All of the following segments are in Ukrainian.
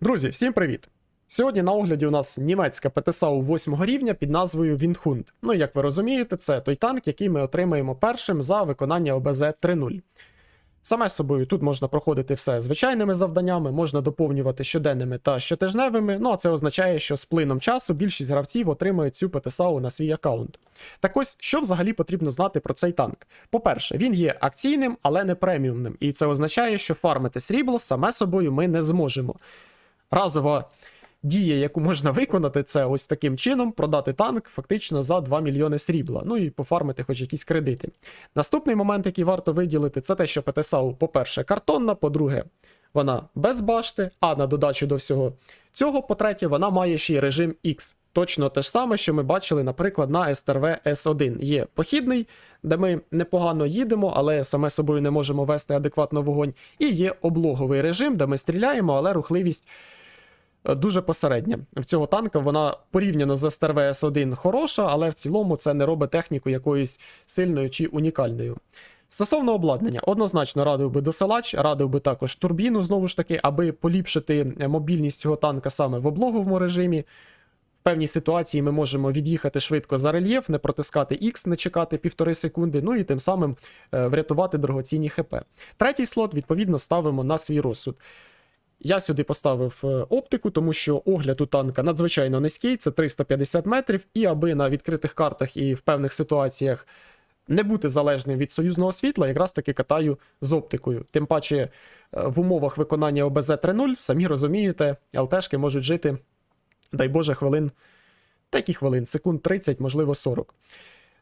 Друзі, всім привіт! Сьогодні на огляді у нас німецька ПТСАУ 8 рівня під назвою Вінхунд. Ну, як ви розумієте, це той танк, який ми отримаємо першим за виконання ОБЗ 3.0. Саме собою тут можна проходити все звичайними завданнями, можна доповнювати щоденними та щотижневими. Ну а це означає, що з плином часу більшість гравців отримують цю ПТСАУ на свій аккаунт. Так ось, що взагалі потрібно знати про цей танк? По-перше, він є акційним, але не преміумним, і це означає, що фармити срібло саме собою ми не зможемо. Разова дія, яку можна виконати, це ось таким чином продати танк фактично за 2 мільйони срібла. Ну і пофармити хоч якісь кредити. Наступний момент, який варто виділити, це те, що ПТСАУ, по-перше, картонна, по-друге, вона без башти, а на додачу до всього цього, по-третє, вона має ще й режим X. Точно те ж саме, що ми бачили, наприклад, на СТРВ С1. Є похідний, де ми непогано їдемо, але саме собою не можемо вести адекватно вогонь. І є облоговий режим, де ми стріляємо, але рухливість дуже посередня. В цього танка вона порівняно з СТРВ С1 хороша, але в цілому це не робить техніку якоюсь сильною чи унікальною. Стосовно обладнання, однозначно радив би досилач, радив би також турбіну, знову ж таки, аби поліпшити е, мобільність цього танка саме в облоговому режимі. В певній ситуації ми можемо від'їхати швидко за рельєф, не протискати X, не чекати півтори секунди, ну і тим самим е, врятувати дорогоцінні ХП. Третій слот, відповідно, ставимо на свій розсуд. Я сюди поставив е, оптику, тому що огляд у танка надзвичайно низький, це 350 метрів, і аби на відкритих картах і в певних ситуаціях не бути залежним від союзного світла, якраз таки катаю з оптикою. Тим паче е, в умовах виконання ОБЗ 3.0, самі розумієте, ЛТшки можуть жити, дай Боже, хвилин, та які хвилин, секунд 30, можливо 40.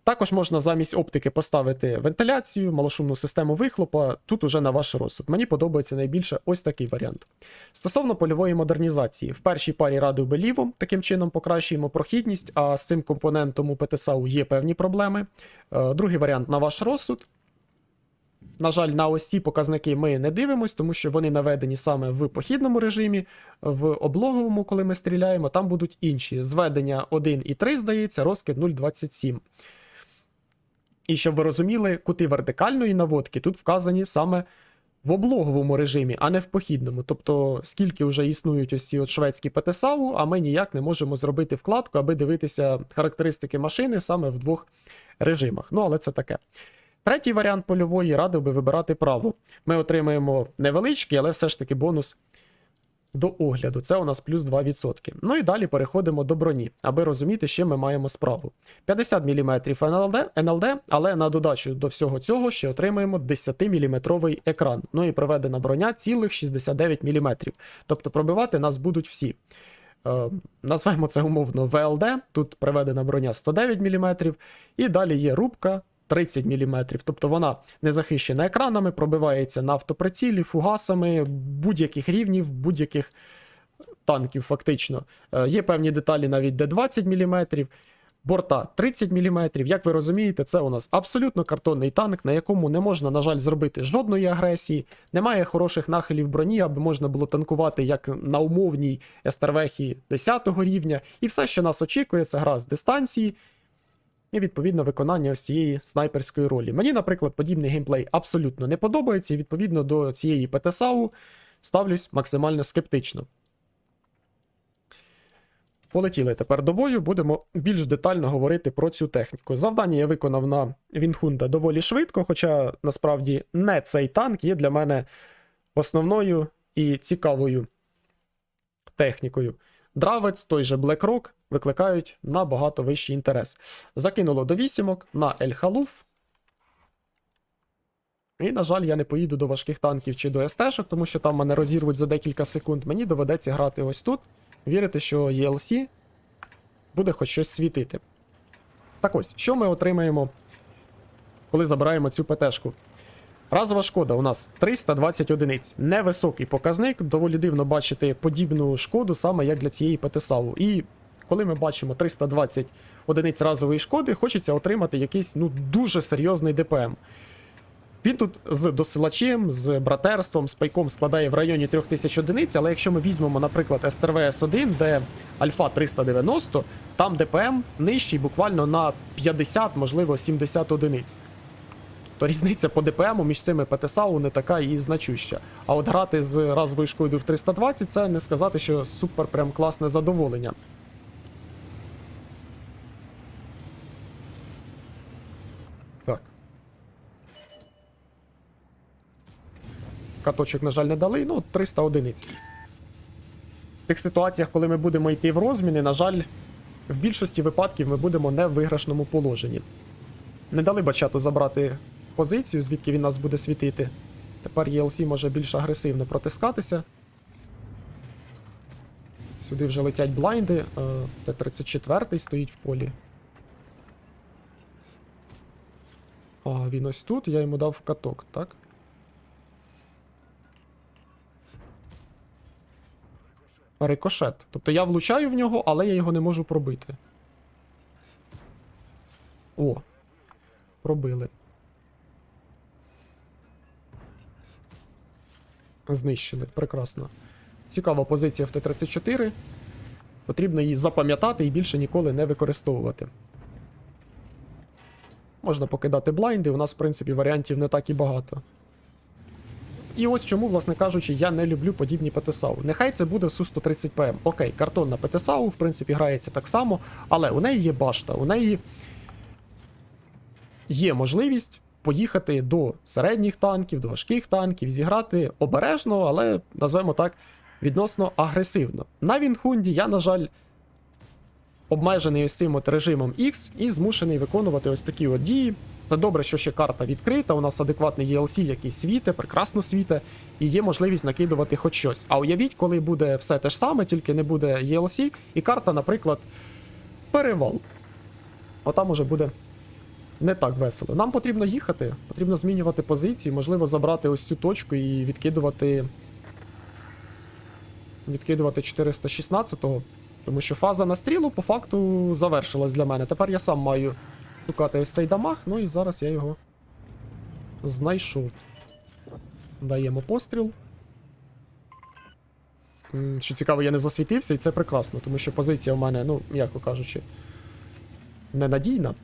Також можна замість оптики поставити вентиляцію, малошумну систему вихлопа. Тут уже на ваш розсуд. Мені подобається найбільше ось такий варіант. Стосовно польової модернізації, в першій парі радив би ліво, таким чином покращуємо прохідність, а з цим компонентом у ПТСАУ є певні проблеми. Е, Другий варіант на ваш розсуд. На жаль, на ось ці показники ми не дивимось, тому що вони наведені саме в похідному режимі, в облоговому, коли ми стріляємо, там будуть інші. Зведення 1 і 3, здається, розкид 0,27. І щоб ви розуміли, кути вертикальної наводки тут вказані саме в облоговому режимі, а не в похідному. Тобто, скільки вже існують ось ці от шведські ПТСАУ, а ми ніяк не можемо зробити вкладку, аби дивитися характеристики машини саме в двох режимах. Ну, але це таке. Третій варіант польової радив би вибирати право. Ми отримаємо невеличкий, але все ж таки бонус до огляду. Це у нас плюс 2%. Ну і далі переходимо до броні, аби розуміти, чим ми маємо справу. 50 мм НЛД, НЛД, але на додачу до всього цього ще отримаємо 10-мм екран. Ну і проведена броня цілих 69 мм. Тобто пробивати нас будуть всі. Е, Назвемо це умовно ВЛД. Тут приведена броня 109 мм, і далі є рубка 30 мм. Тобто вона не захищена екранами, пробивається на автоприцілі, фугасами будь-яких рівнів, будь-яких танків, фактично. Е, Є певні деталі навіть де 20 мм. Борта 30 мм. Як ви розумієте, це у нас абсолютно картонний танк, на якому не можна, на жаль, зробити жодної агресії. Немає хороших нахилів броні, аби можна було танкувати як на умовній Естервехі 10 рівня. І все, що нас очікує, це гра з дистанції. І відповідно виконання ось цієї снайперської ролі. Мені, наприклад, подібний геймплей абсолютно не подобається, і відповідно до цієї ПТСАУ ставлюсь максимально скептично. Полетіли тепер до бою, будемо більш детально говорити про цю техніку. Завдання я виконав на Вінхунда доволі швидко, хоча насправді не цей танк є для мене основною і цікавою технікою. Дравець, той же BlackRock викликають набагато вищий інтерес. Закинуло до вісімок на Ель Халуф. І, на жаль, я не поїду до важких танків чи до СТ-шок, тому що там мене розірвуть за декілька секунд. Мені доведеться грати ось тут, вірити, що ELC буде хоч щось світити. Так ось, що ми отримаємо, коли забираємо цю ПТшку? Разова шкода у нас 320 одиниць. Невисокий показник. Доволі дивно бачити подібну шкоду саме як для цієї ПТСАУ. І коли ми бачимо 320 одиниць разової шкоди, хочеться отримати якийсь ну, дуже серйозний ДПМ. Він тут з досилачем, з братерством, з пайком складає в районі 3000 одиниць, але якщо ми візьмемо, наприклад, STRVS1, де альфа 390, там ДПМ нижчий буквально на 50, можливо, 70 одиниць. То різниця по ДПМу між цими ПТСАУ не така і значуща. А от грати з разовою шкодою в 320 це не сказати, що супер прям класне задоволення. Так. Каточок, на жаль, не дали, ну 300 одиниць. В тих ситуаціях, коли ми будемо йти в розміни, на жаль, в більшості випадків ми будемо не в виграшному положенні. Не дали бачату забрати позицію, звідки він нас буде світити. Тепер ELC може більш агресивно протискатися. Сюди вже летять блайнди. е, Т-34 стоїть в полі. А, він ось тут, я йому дав каток, так? Рикошет. Тобто я влучаю в нього, але я його не можу пробити. О. Пробили. Знищили. Прекрасно. Цікава позиція в Т-34. Потрібно її запам'ятати і більше ніколи не використовувати. Можна покидати блайнди, у нас, в принципі, варіантів не так і багато. І ось чому, власне кажучи, я не люблю подібні ПТСАУ. Нехай це буде Су-130 ПМ. Окей, картонна ПТСАУ, в принципі, грається так само, але у неї є башта, у неї є можливість поїхати до середніх танків, до важких танків, зіграти обережно, але назвемо так, відносно агресивно. На Вінхунді я, на жаль, обмежений ось цим от режимом X і змушений виконувати ось такі от дії. Це добре, що ще карта відкрита. У нас адекватний ELC, який світе, прекрасно світе, і є можливість накидувати хоч щось. А уявіть, коли буде все те ж саме, тільки не буде ELC, і карта, наприклад, перевал. Отам уже буде не так весело. Нам потрібно їхати, потрібно змінювати позиції, можливо, забрати ось цю точку і відкидувати. Відкидувати 416-го. Тому що фаза настрілу по факту завершилась для мене. Тепер я сам маю шукати ось цей дамаг, ну і зараз я його знайшов. Даємо постріл. Що цікаво, я не засвітився, і це прекрасно, тому що позиція у мене, ну, м'яко кажучи, ненадійна.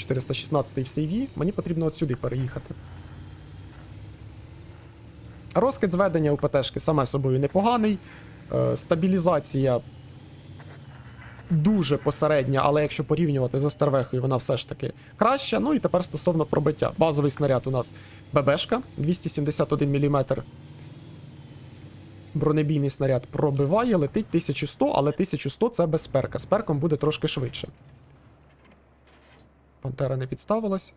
416 в CV, мені потрібно от сюди переїхати. Розкид зведення у ПТшки саме собою непоганий. Е, стабілізація дуже посередня, але якщо порівнювати з Астервехою, вона все ж таки краща. Ну і тепер стосовно пробиття. Базовий снаряд у нас ББшка 271 мм. Бронебійний снаряд пробиває, летить 1100, але 1100 це без перка. З перком буде трошки швидше. Пантера не підставилась.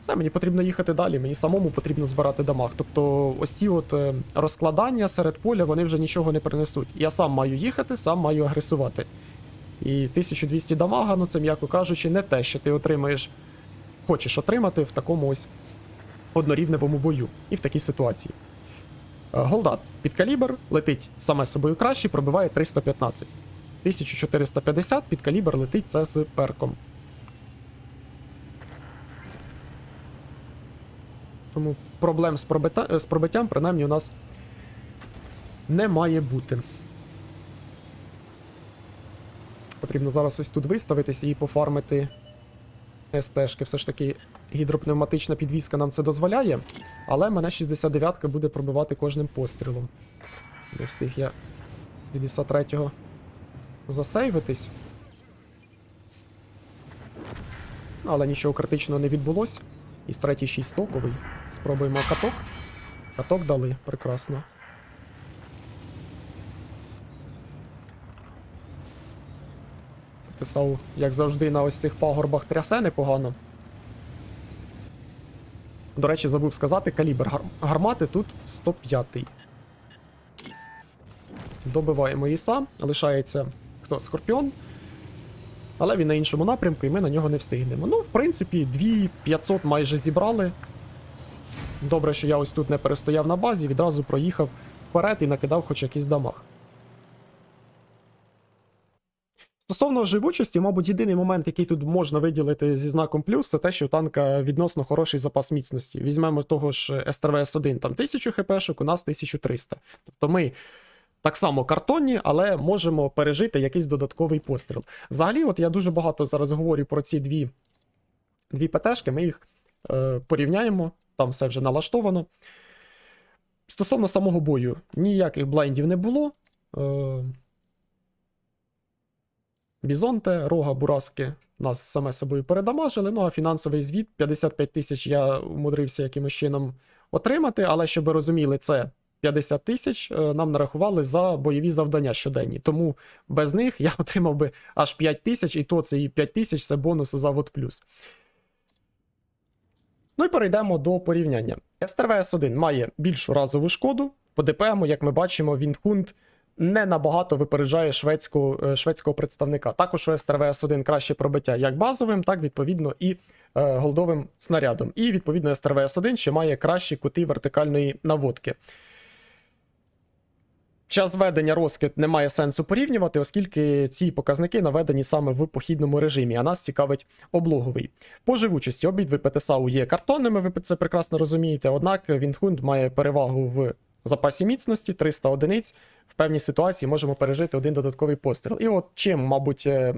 Це мені потрібно їхати далі, мені самому потрібно збирати дамаг. Тобто, ось ці от е, розкладання серед поля вони вже нічого не принесуть. Я сам маю їхати, сам маю агресувати. І 1200 дамага, ну це, м'яко кажучи, не те, що ти отримаєш, хочеш отримати в такому ось однорівневому бою і в такій ситуації. Е, Голда під калібр летить саме собою краще, пробиває 315. 1450 під калібр летить це з перком. Тому проблем з, пробита... з пробиттям, принаймні, у нас не має бути. Потрібно зараз ось тут виставитись і пофармити СТшки. Все ж таки гідропневматична підвізка нам це дозволяє. Але мене 69-ка буде пробивати кожним пострілом. Не встиг я від 53-го засейвитись. Але нічого критичного не відбулось. І з третій 6 стоковий. Спробуємо каток. Каток дали, прекрасно. Тесау, як завжди, на ось цих пагорбах трясе непогано. До речі, забув сказати, калібр гар- гармати тут 105. Добиваємо Іса, лишається хто? Скорпіон. Але він на іншому напрямку, і ми на нього не встигнемо. Ну, в принципі, 2500 майже зібрали. Добре, що я ось тут не перестояв на базі, відразу проїхав вперед і накидав хоч якийсь дамаг. Стосовно живучості, мабуть, єдиний момент, який тут можна виділити зі знаком плюс, це те, що у танка відносно хороший запас міцності. Візьмемо того ж стрвс 1 там 1000 хпшок, у нас 1300. Тобто ми так само картонні, але можемо пережити якийсь додатковий постріл. Взагалі, от я дуже багато зараз говорю про ці дві дві ПТшки, ми їх е, порівняємо, там все вже налаштовано. Стосовно самого бою, ніяких блайндів не було. Е, Бізонте, рога, бураски нас саме собою передамажили. Ну а фінансовий звіт 55 тисяч я умудрився якимось чином отримати, але щоб ви розуміли, це 50 тисяч е, нам нарахували за бойові завдання щоденні. Тому без них я отримав би аж 5 тисяч, і то це і 5 тисяч це бонуси за вот плюс. Ну і перейдемо до порівняння. СТРВС-1 має більшу разову шкоду. По ДПМу, як ми бачимо, він хунт не набагато випереджає шведського, е, шведського представника. Також у СТРВС-1 краще пробиття як базовим, так відповідно і е, голдовим снарядом. І відповідно СТРВС-1 ще має кращі кути вертикальної наводки. Час ведення розкид немає сенсу порівнювати, оскільки ці показники наведені саме в похідному режимі, а нас цікавить облоговий. По живучості обидві ПТСАУ є картонними, ви це прекрасно розумієте, однак Вінхунд має перевагу в запасі міцності 300 одиниць. В певній ситуації можемо пережити один додатковий постріл. І от чим, мабуть, е,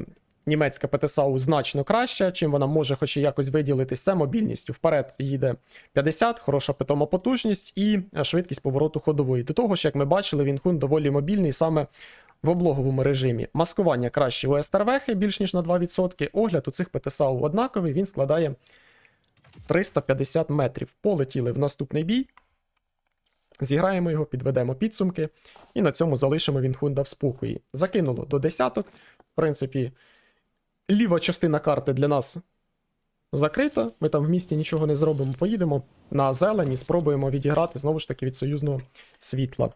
німецька ПТСАУ значно краща, чим вона може хоч і якось виділитись, це мобільністю. Вперед їде 50, хороша питома потужність і е, швидкість повороту ходової. До того ж, як ми бачили, Вінхун доволі мобільний саме в облоговому режимі. Маскування краще у СТРВХ більш ніж на 2%. Огляд у цих ПТСАУ однаковий, він складає 350 метрів. Полетіли в наступний бій. Зіграємо його, підведемо підсумки, і на цьому залишимо Вінхунда в спокої. Закинуло до десяток. В принципі, ліва частина карти для нас закрита. Ми там в місті нічого не зробимо. Поїдемо на зелені, спробуємо відіграти знову ж таки від союзного світла.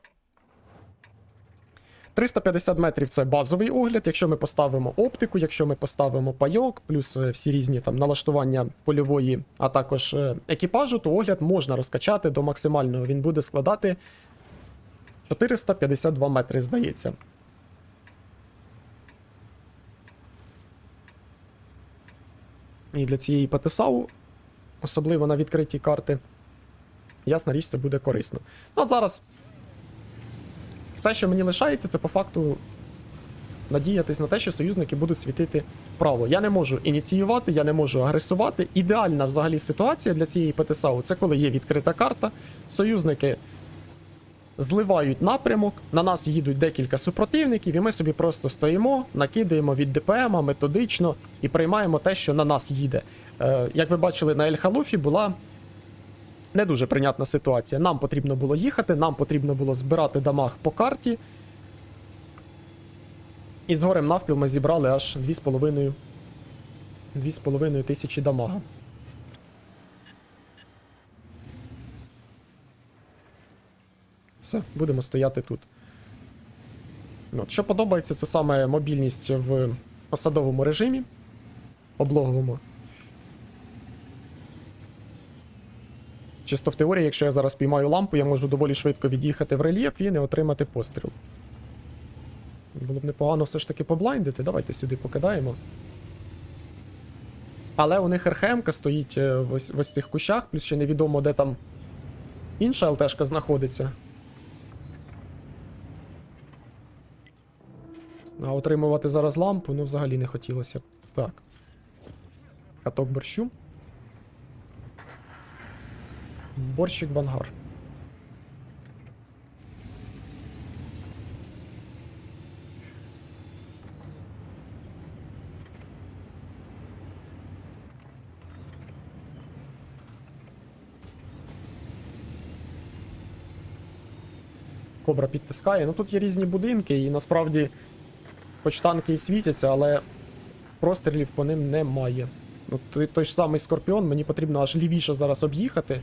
350 метрів це базовий огляд. Якщо ми поставимо оптику, якщо ми поставимо пайок, плюс е, всі різні там налаштування польової, а також е, екіпажу, то огляд можна розкачати до максимального. Він буде складати 452 метри, здається. І для цієї ПТСАУ, особливо на відкритій карти, ясна річ, це буде корисно. Ну, от зараз все, що мені лишається, це по факту надіятись на те, що союзники будуть світити право. Я не можу ініціювати, я не можу агресувати. Ідеальна взагалі ситуація для цієї ПТСАУ це коли є відкрита карта, союзники зливають напрямок, на нас їдуть декілька супротивників, і ми собі просто стоїмо, накидаємо від ДПМа методично і приймаємо те, що на нас їде. Е, як ви бачили, на Ель-Халуфі була не дуже прийнятна ситуація. Нам потрібно було їхати, нам потрібно було збирати дамаг по карті. І з горем навпіл ми зібрали аж 2,5 2,5 тисячі дамага. Все, будемо стояти тут. От, Що подобається, це саме мобільність в осадовому режимі, облоговому. Чисто в теорії, якщо я зараз піймаю лампу, я можу доволі швидко від'їхати в рельєф і не отримати постріл. Було б непогано все ж таки поблайндити. Давайте сюди покидаємо. Але у них РХМ стоїть е, в ось, в ось цих кущах, плюс ще невідомо, де там інша ЛТшка знаходиться. А отримувати зараз лампу, ну взагалі не хотілося. Так. Каток борщу. Борщик в ангар. Кобра підтискає. Ну тут є різні будинки, і насправді, хоч танки і світяться, але прострілів по ним немає. От той, ж самий Скорпіон, мені потрібно аж лівіше зараз об'їхати.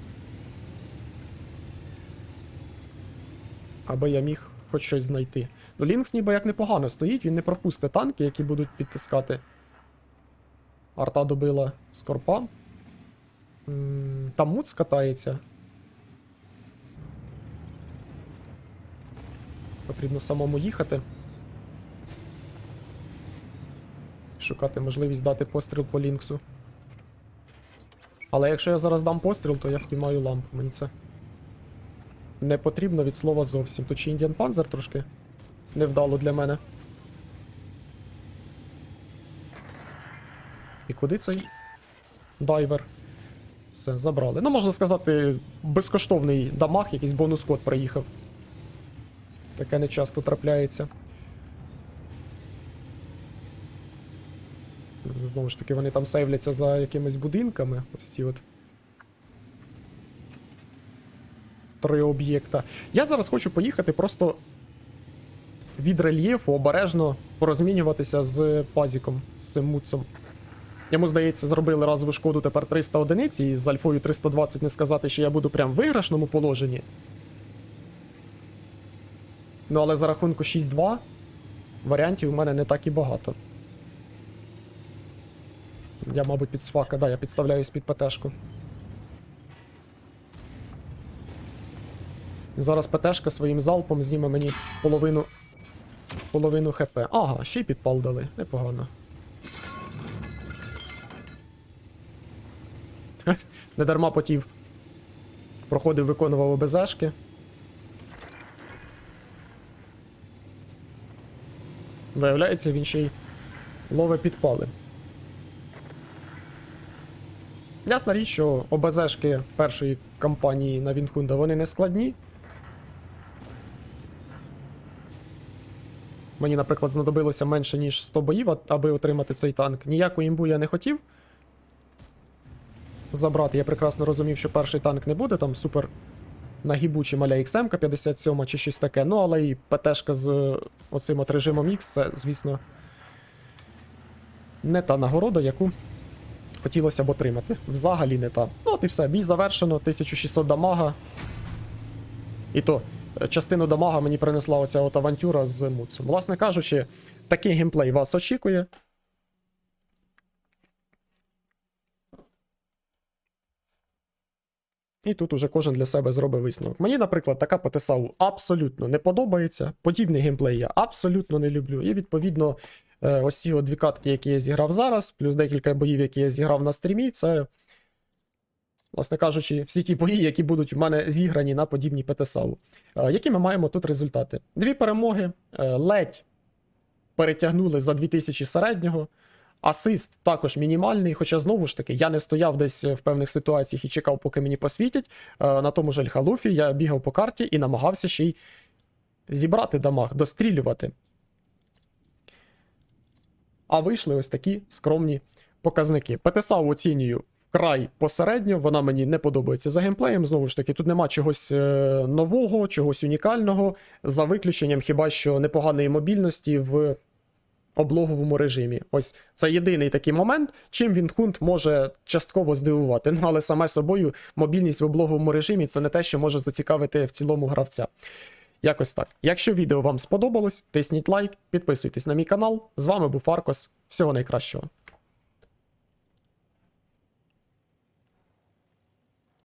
Аби я міг хоч щось знайти. Ну, Лінкс ніби як непогано стоїть, він не пропустить танки, які будуть підтискати. Арта добила Скорпа. Там Муц катається. Потрібно самому їхати. Шукати можливість дати постріл по Лінксу. Але якщо я зараз дам постріл, то я впіймаю лампу. Мені це не потрібно від слова зовсім. Тут ще Індіан Панзер трошки невдало для мене. І куди цей? Дайвер. Все, забрали. Ну, можна сказати, безкоштовний дамаг, якийсь бонус код приїхав. Таке не часто трапляється. Знову ж таки, вони там сейвляться за якимись будинками. Ось ці от. Три об'єкта. Я зараз хочу поїхати просто від рельєфу обережно порозмінюватися з пазіком, з цим муцом. Йому, здається, зробили разову шкоду тепер 300 одиниць, і з альфою 320 не сказати, що я буду прям в виграшному положенні. Ну, але за рахунку 6-2 варіантів у мене не так і багато. Я, мабуть, під свака, да, я підставляюсь під ПТшку. Зараз ПТшка своїм залпом зніме мені половину. Половину ХП. Ага, ще й підпал дали. Непогано. Хе, Не дарма потів. Проходив, виконував ОБЗшки. Виявляється, він ще й лове підпали. Ясна річ, що ОБЗшки першої кампанії на Вінхунда вони не складні. Мені, наприклад, знадобилося менше, ніж 100 боїв, аби отримати цей танк. Ніяку імбу я не хотів забрати. Я прекрасно розумів, що перший танк не буде там супер нагібучий маля XM 57 чи щось таке. Ну, але і ПТшка з оцим от режимом X, це, звісно, не та нагорода, яку хотілося б отримати. Взагалі не та. Ну, от і все, бій завершено, 1600 дамага. І то е, частину дамага мені принесла оця от авантюра з Муцем. Власне кажучи, такий геймплей вас очікує. І тут уже кожен для себе зробить висновок. Мені, наприклад, така ПТСАУ абсолютно не подобається. Подібний геймплей я абсолютно не люблю. І відповідно, ось ці дві катки, які я зіграв зараз, плюс декілька боїв, які я зіграв на стрімі, це, власне кажучи, всі ті бої, які будуть в мене зіграні на подібній ПТСАУ. Е, Які ми маємо тут результати? Дві перемоги, е, ледь перетягнули за 2000 середнього. Асист також мінімальний, хоча знову ж таки я не стояв десь в певних ситуаціях і чекав, поки мені посвітять. Е, На тому ж Ельхалуфі я бігав по карті і намагався ще й зібрати дамаг, дострілювати. А вийшли ось такі скромні показники. ПТСАУ оцінюю вкрай посередньо, вона мені не подобається за геймплеєм. Знову ж таки, тут нема чогось е, нового, чогось унікального, за виключенням хіба що непоганої мобільності в облоговому режимі. Ось це єдиний такий момент, чим він хунт може частково здивувати. Ну але саме собою мобільність в облоговому режимі це не те, що може зацікавити в цілому гравця. Якось так. Якщо відео вам сподобалось, тисніть лайк, підписуйтесь на мій канал. З вами був Фаркос. Всього найкращого.